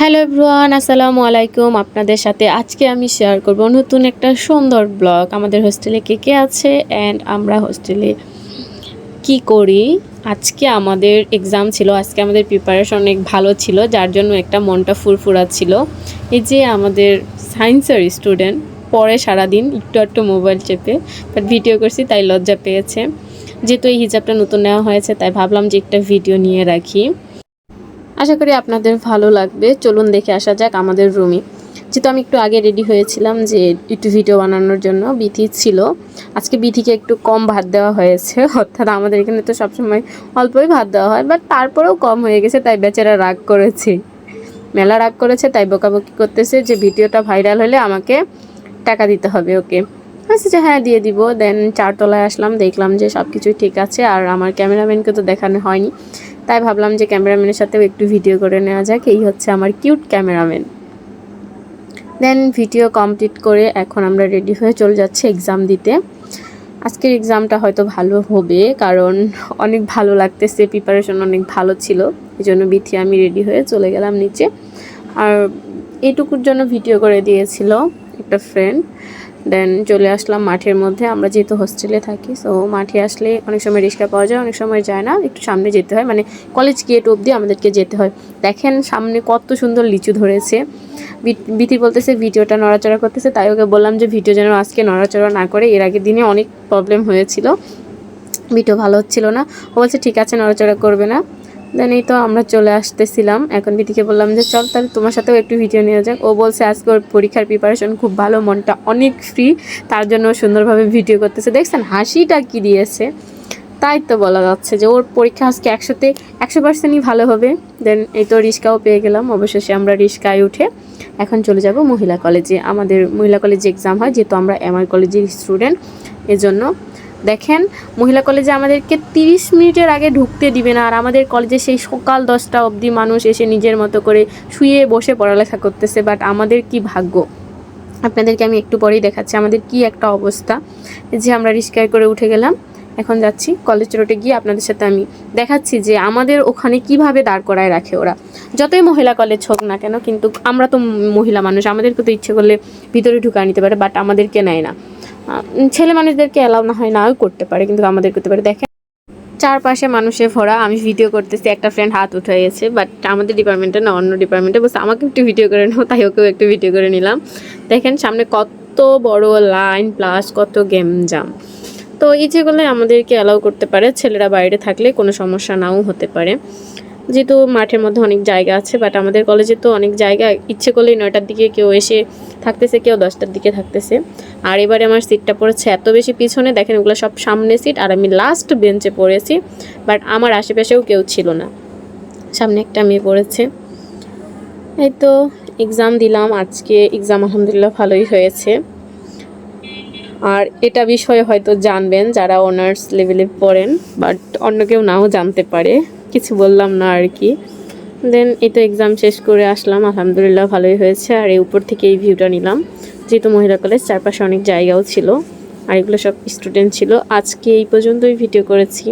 Hello everyone, আসসালামু আলাইকুম। আপনাদের সাথে আজকে আমি শেয়ার করব নতুন একটা সুন্দর ব্লগ আমাদের হোস্টেলে কে কে আছে অ্যান্ড আমরা হোস্টেলে কি করি? আজকে আমাদের এক্সাম ছিল, আজকে আমাদের প্রিপারেশন অনেক ভালো ছিল, যার জন্য একটা মনটা ফুরফুরা ছিল। এই যে আমাদের সায়েন্সের স্টুডেন্ট পরে সারাদিন একটু একটু মোবাইল চেপে বাট ভিডিও করছি, তাই লজ্জা পেয়েছে। যেহেতু এই হিজাবটা নতুন নেওয়া হয়েছে, তাই ভাবলাম যে একটা ভিডিও নিয়ে রাখি। আশা করি আপনাদের ভালো লাগবে। চলুন দেখে আসা যাক আমাদের রুমে যেহেতু আমি একটু আগে রেডি হয়েছিলাম যে একটু ভিডিও বানানোর জন্য, বিথি ছিল। আজকে বিথিকে একটু কম ভাত দেওয়া হয়েছে, অর্থাৎ আমাদের এখানে তো সবসময় অল্পই ভাত দেওয়া হয় বাট তারপরেও কম হয়ে গেছে, তাই বেচারা রাগ করেছে। মেলা রাগ করেছে, তাই বকাবকি করতেছে যে ভিডিওটা ভাইরাল হলে আমাকে টাকা দিতে হবে ওকে। আচ্ছা যে হ্যাঁ দিয়ে দিব। দেন চারতলায় আসলাম, দেখলাম যে সব কিছুই ঠিক আছে, আর আমার ক্যামেরাম্যানকে তো দেখানো হয়নি। তাই ভাবলাম যে ক্যামেরাম্যানের সাথেও একটু ভিডিও করে নেওয়া যাক। এই হচ্ছে আমার cute cameraman. Then video complete করে এখন আমরা রেডি হয়ে চলে যাচ্ছি এক্সাম দিতে। আজকের এক্সামটা হয়তো ভালো হবে, কারণ অনেক ভালো লাগতেছে প্রিপারেশন অনেক ভালো ছিল। এই জন্য বিথি আমি রেডি হয়ে চলে গেলাম নিচে। আর এইটুকুর জন্য ভিডিও করে দিয়েছিল একটা ফ্রেন্ড দেন চলে আসলাম মাঠের মধ্যে। আমরা যেহেতু হোস্টেলে থাকি সো মাঠে আসলে অনেক সময় রিক্সা পাওয়া যায়, অনেক সময় যায় না। একটু সামনে যেতে হয় মানে কলেজ গেট অবধি আমাদেরকে যেতে হয়। দেখেন সামনে কত সুন্দর লিচু ধরেছে। বিথি বলতেছে ভিডিওটা নড়াচড়া করতেছে তাই ওকে বললাম যে, ভিডিও যেন আজকে নড়াচড়া না করে, এর আগের দিনে অনেক প্রবলেম হয়েছিল। ভিডিও ভালো হচ্ছিল না। ও বলছে, ঠিক আছে, নড়াচড়া করবে না। দেন এই তো আমরা চলে আসতেছিলাম। এখন দিদিকে বললাম যে, চল তাহলে তোমার সাথেও একটু ভিডিও নিয়ে যাক। ও বলছে, আজকে ওর পরীক্ষার প্রিপারেশন খুব ভালো, মনটা অনেক ফ্রি তার জন্য সুন্দরভাবে ভিডিও করতেছে। দেখছেন, হাসিটা কি দিয়েছে? তাই তো বলা যাচ্ছে যে, ওর পরীক্ষা আজকে একশোতে, একশো পার্সেন্টই ভালো হবে। দেন এই তো রিস্কাও পেয়ে গেলাম। অবশেষে আমরা রিস্কায় উঠে এখন চলে যাব মহিলা কলেজে আমাদের মহিলা কলেজে এক্সাম হয়, যেহেতু আমরা এমআর কলেজের স্টুডেন্ট এজন্য দেখেন, মহিলা কলেজে আমাদেরকে তিরিশ মিনিটের আগে ঢুকতে দিবে না, আর আমাদের কলেজে সেই সকাল দশটা অবধি মানুষ এসে নিজের মতো করে শুয়ে বসে পড়ালেখা করতেছে বাট আমাদের কি ভাগ্য? আপনাদেরকে আমি একটু পরেই দেখাচ্ছি, আমাদের কি একটা অবস্থা যে আমরা রিস্কায় করে উঠে গেলাম। এখন যাচ্ছি কলেজ রোডে গিয়ে আপনাদের সাথে আমি দেখাচ্ছি যে আমাদের ওখানে কীভাবে দাঁড় করায় রাখে ওরা। যতই মহিলা কলেজ হোক না কেন, কিন্তু আমরা তো মহিলা মানুষ, আমাদেরকে তো ইচ্ছে করলে ভিতরে ঢুকা নিতে পারে বাট আমাদেরকে নেয় না। ছেলে মানুষদেরকে অ্যালাউ না হয়, নাও করতে পারে, কিন্তু আমাদের করতে পারে। দেখেন, চারপাশে মানুষে ভরা, আমি ভিডিও করতেছি, একটা ফ্রেন্ড হাত উঠে গেছে বাট আমাদের ডিপার্টমেন্টে না, অন্য ডিপার্টমেন্টে বসে আমাকে একটু ভিডিও করে নেব তাই ওকেও একটু ভিডিও করে নিলাম। দেখেন, সামনে কত বড় লাইন প্লাস কত গেম জাম তো ইচ্ছেগুলো আমাদেরকে অ্যালাউ করতে পারে, ছেলেরা বাইরে থাকলে কোনো সমস্যা নাও হতে পারে। যেহেতু মাঠের মধ্যে অনেক জায়গা আছে বাট আমাদের কলেজে তো অনেক জায়গা, ইচ্ছে করলেই নয়টার দিকে কেউ এসে থাকতেছে, কেউ দশটার দিকে থাকতেছে। আর এবারে আমার সিটটা পড়েছে এত বেশি পিছনে, দেখেন ওগুলো সব সামনে সিট আর আমি লাস্ট বেঞ্চে পড়েছি বাট আমার আশেপাশেও কেউ ছিল না। সামনে একটা মেয়ে পড়েছে। এই তো এক্সাম দিলাম, আজকে এক্সাম আলহামদুলিল্লাহ ভালোই হয়েছে। আর এটা বিষয়ে হয়তো জানবেন যারা অনার্স লেভেলে পড়েন বাট অন্য কেউ নাও জানতে পারে। কিছু বললাম না আর কি। দেন তো এক্সাম শেষ করে আসলাম, আলহামদুলিল্লাহ ভালোই হয়েছে। আর এই উপর থেকে এই ভিউটা নিলাম। যেহেতু মহিলা কলেজ চারপাশে অনেক জায়গাও ছিল। আর এগুলো সব স্টুডেন্ট ছিল। আজকে এই পর্যন্তই ভিডিও করেছি।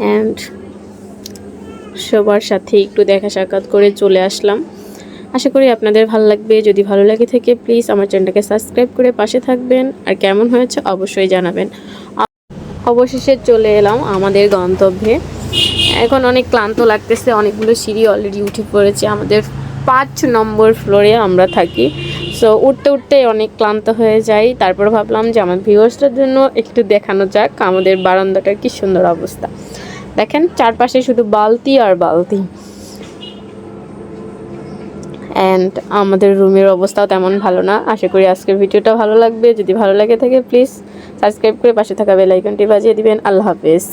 অ্যান্ড সবার সাথে একটু দেখা সাক্ষাৎ করে চলে আসলাম। আশা করি আপনাদের ভালো লাগবে। যদি ভালো লাগে থেকে প্লিজ আমার চ্যানেলটাকে সাবস্ক্রাইব করে পাশে থাকবেন। আর কেমন হয়েছে, অবশ্যই জানাবেন। অবশেষে চলে এলাম আমাদের গন্তব্যে। এখন অনেক ক্লান্ত লাগতেছে, অনেকগুলো সিঁড়ি অলরেডি উঠে পড়েছে। আমাদের পাঁচ নম্বর ফ্লোরে আমরা থাকি। সো উঠতে উঠতে অনেক ক্লান্ত হয়ে যাই। তারপর ভাবলাম যে আমার ভিউয়ার্সটার জন্য একটু দেখানো যাক, আমাদের বারান্দাটার কি সুন্দর অবস্থা। দেখেন, চারপাশে শুধু বালতি আর বালতি। অ্যান্ড আমাদের রুমের অবস্থাও তেমন ভালো না। আশা করি আজকের ভিডিওটা ভালো লাগবে। যদি ভালো লাগে থাকে প্লিজ সাবস্ক্রাইব করে পাশে থাকা বেলাইকনটি বাজিয়ে দিবেন। আল্লাহ হাফেজ।